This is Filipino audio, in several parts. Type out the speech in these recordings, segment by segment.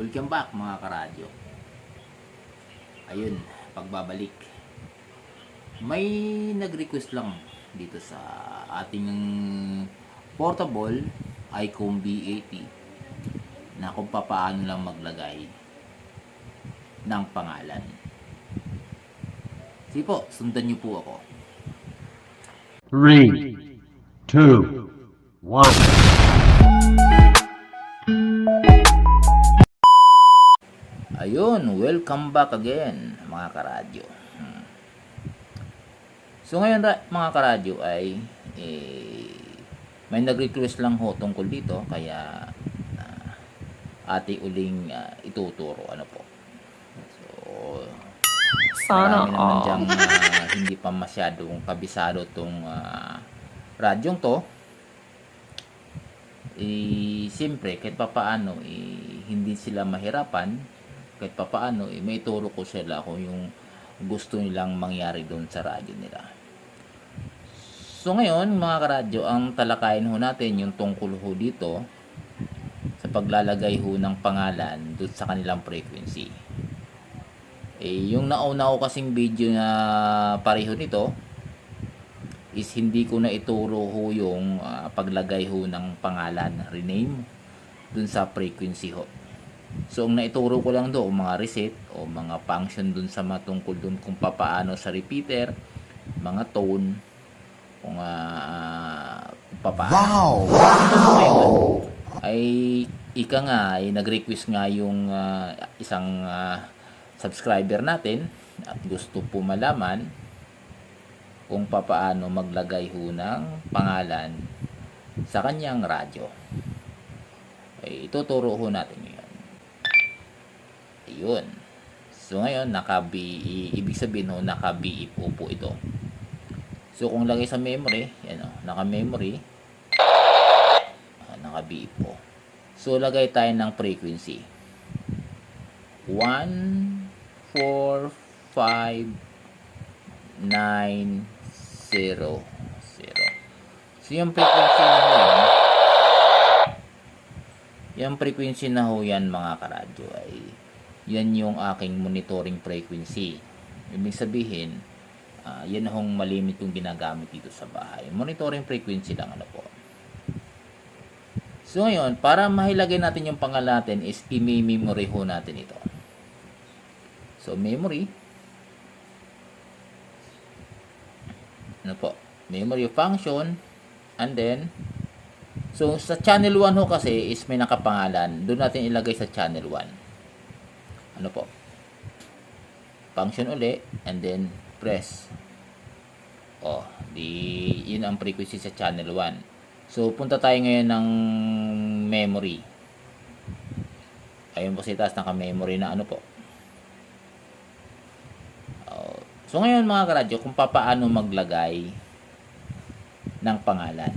Welcome back mga karadyo. Ayun, pagbabalik. May nag-request lang dito sa ating portable Icon B80 na kung paano lang maglagay ng pangalan. Sige po, sundan niyo po ako. 3, 2, 1 yun, welcome back again mga karadyo. Hmm. So ngayon mga karadyo ay eh, may nag-request lang ho tungkol dito kaya uh, ate uling uh, ituturo ano po. So sana naman dyang, uh, ah, hindi pa masyadong kabisado tong uh, radyong to. Eh, siyempre, kahit pa paano, eh, hindi sila mahirapan kahit papaano, eh, may turo ko sila kung yung gusto nilang mangyari doon sa radyo nila. So ngayon, mga karadyo, ang talakayin ho natin yung tungkol ho dito sa paglalagay ho ng pangalan doon sa kanilang frequency. Eh, yung nauna ko kasing video na pareho nito is hindi ko na ituro ho yung ah, paglagay ho ng pangalan, rename dun sa frequency ho. So, ang naituro ko lang doon, mga reset o mga function dun sa matungkol dun kung papaano sa repeater, mga tone, kung ah, kung papaano. Wow! Ay, ika nga, ay nag-request nga yung ah, isang ah, subscriber natin at gusto po malaman kung papaano maglagay ho ng pangalan sa kanyang radyo. Ay, ituturo ho natin yun. Ayun. So, ngayon, naka i- ibig sabihin ho, naka BIP po ito. So, kung lagay sa memory, yan o, naka memory, ah, naka BIP po. So, lagay tayo ng frequency. 1, 4, 5, 9, 0, 0. So, yung frequency na ho yan, yung frequency na ho yan mga karadyo ay yan yung aking monitoring frequency. Ibig sabihin, ah, yan hong malimit yung ginagamit dito sa bahay. Monitoring frequency lang ano po. So ngayon, para mahilagay natin yung pangalan natin is i-memory ho natin ito. So memory, ano po, memory function, and then, so sa channel 1 ho kasi is may nakapangalan, doon natin ilagay sa channel 1. Ano po, function uli, and then press. Oh, di, yun ang frequency sa channel 1. So, punta tayo ngayon ng memory. Ayun po si taas, naka-memory na ano po. So ngayon mga karadyo, kung papaano maglagay ng pangalan.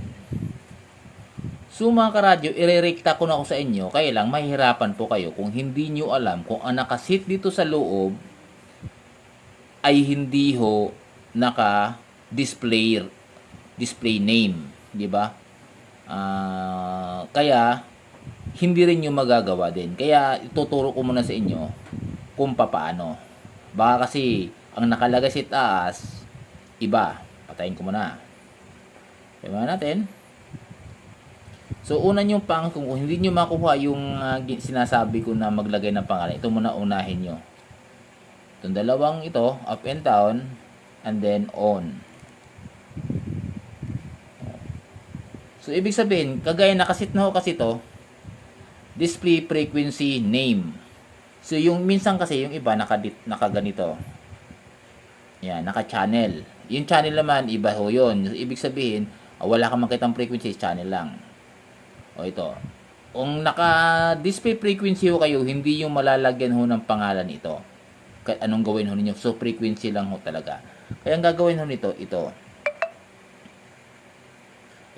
So mga karadyo, irerekta ko na ako sa inyo, kaya lang mahihirapan po kayo kung hindi nyo alam kung ang nakasit dito sa loob ay hindi ho naka-display display name, di ba? Ah, kaya hindi rin nyo magagawa din. Kaya ituturo ko muna sa inyo kung papaano. Baka kasi ang nakalagay sa taas, iba. Patayin ko muna. Diba natin? So, una nyo pang, kung hindi nyo makuha yung gi- sinasabi ko na maglagay ng pangalan, ito muna unahin nyo. Itong dalawang ito, up and down, and then on. So, ibig sabihin, kagaya nakasit na ho kasi to, display frequency name. So, yung minsan kasi, yung iba nakadit, nakaganito. Yan, naka-channel. Yung channel naman, iba ho yun. Ibig sabihin, wala kang makitang frequency, channel lang. O ito. Kung naka-display frequency ho kayo, hindi yung malalagyan ho ng pangalan ito. Anong gawin ho ninyo. So, frequency lang ho talaga. Kaya ang gagawin ho nito, ito.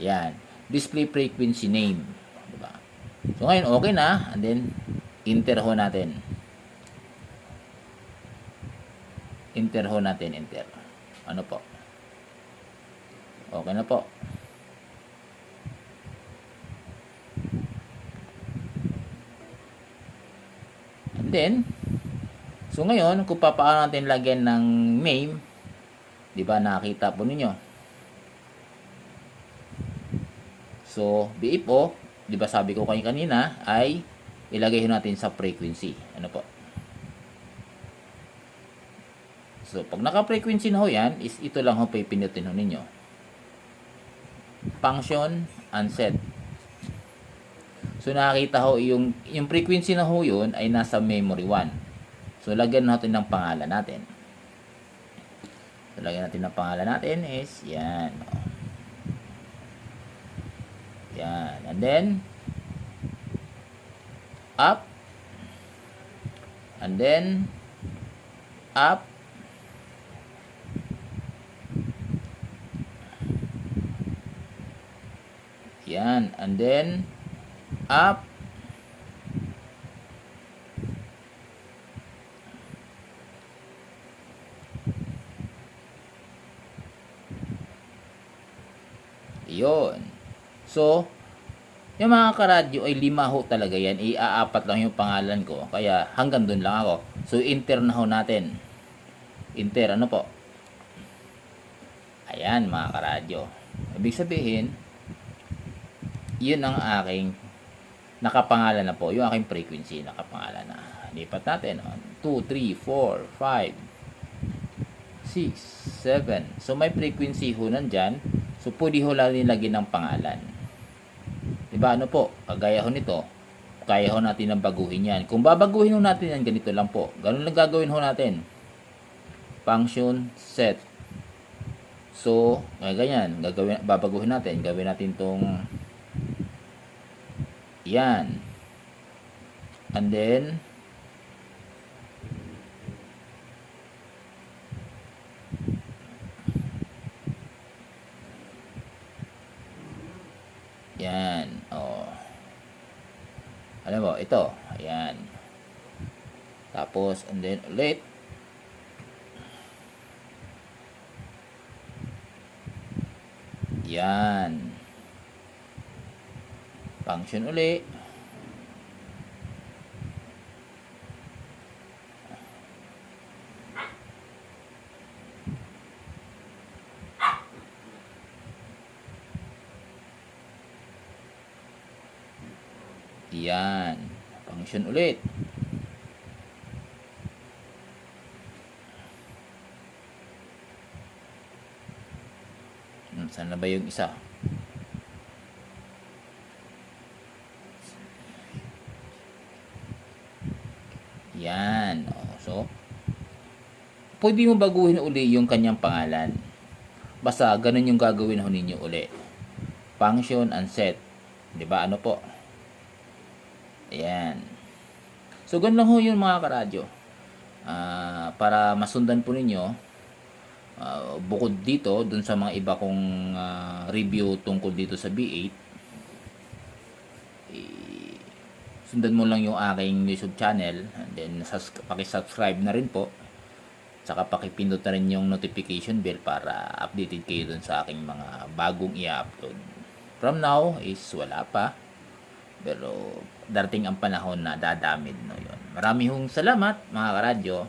Yan. Display frequency name. Diba? So, ngayon, okay na. And then, enter ho natin. Enter ho natin. Enter. Ano po? Okay na po. Then, so ngayon, kung papaano natin lagyan ng name, di ba nakita po ninyo. So, BFO, di ba sabi ko kayo kanina, ay ilagay natin sa frequency. Ano po? So, pag naka-frequency na ho yan, is ito lang ho pipinutin ho ninyo. Function, unset. So, nakakita ho, yung, yung frequency na ho yun ay nasa memory 1. So, lagyan natin ng pangalan natin. So, lagyan natin ng pangalan natin is, yan. Yan. And then, up. And then, up. Yan. And then, up. Yun. So, yung mga karadyo ay lima ho talaga yan. Iaapat lang yung pangalan ko. Kaya hanggang dun lang ako. So, enter na ho natin. Enter, ano po? Ayan, mga karadyo. Ibig sabihin, yun ang aking nakapangalan na po. Yung aking frequency nakapangalan na. Lipat natin. 2, 3, 4, 5, 6, 7. So, may frequency ho nandyan. So, pwede ho lang nilagyan ng pangalan. Diba ano po? Kagaya ho nito. Kaya ho natin ang baguhin yan. Kung babaguhin ho natin yan, ganito lang po. Ganun lang gagawin ho natin. Function set. So, ganyan. Gagawin, babaguhin natin. Gawin natin tong yan. And then, Yan. Oh. Alam mo, ito. Ayan. Tapos, and then ulit. Yan. Function uli. Yan. Function ulit. Hmm, Saan na ba yung isa? Yan. So, pwede mo baguhin uli yung kanyang pangalan. Basta, ganun yung gagawin ho ninyo uli. Function and set. ba Ano po? Ayan. So, ganun lang ho yun mga karadyo. Ah, para masundan po ninyo, ah, bukod dito, dun sa mga iba kong ah, review tungkol dito sa B8, eh, sundan mo lang yung aking YouTube channel and then pakisubscribe na rin po. Saka pakipindot na rin yung notification bell para updated kayo dun sa aking mga bagong i-upload. From now is wala pa. Pero darating ang panahon na dadamid no yun. Marami hong salamat mga karadyo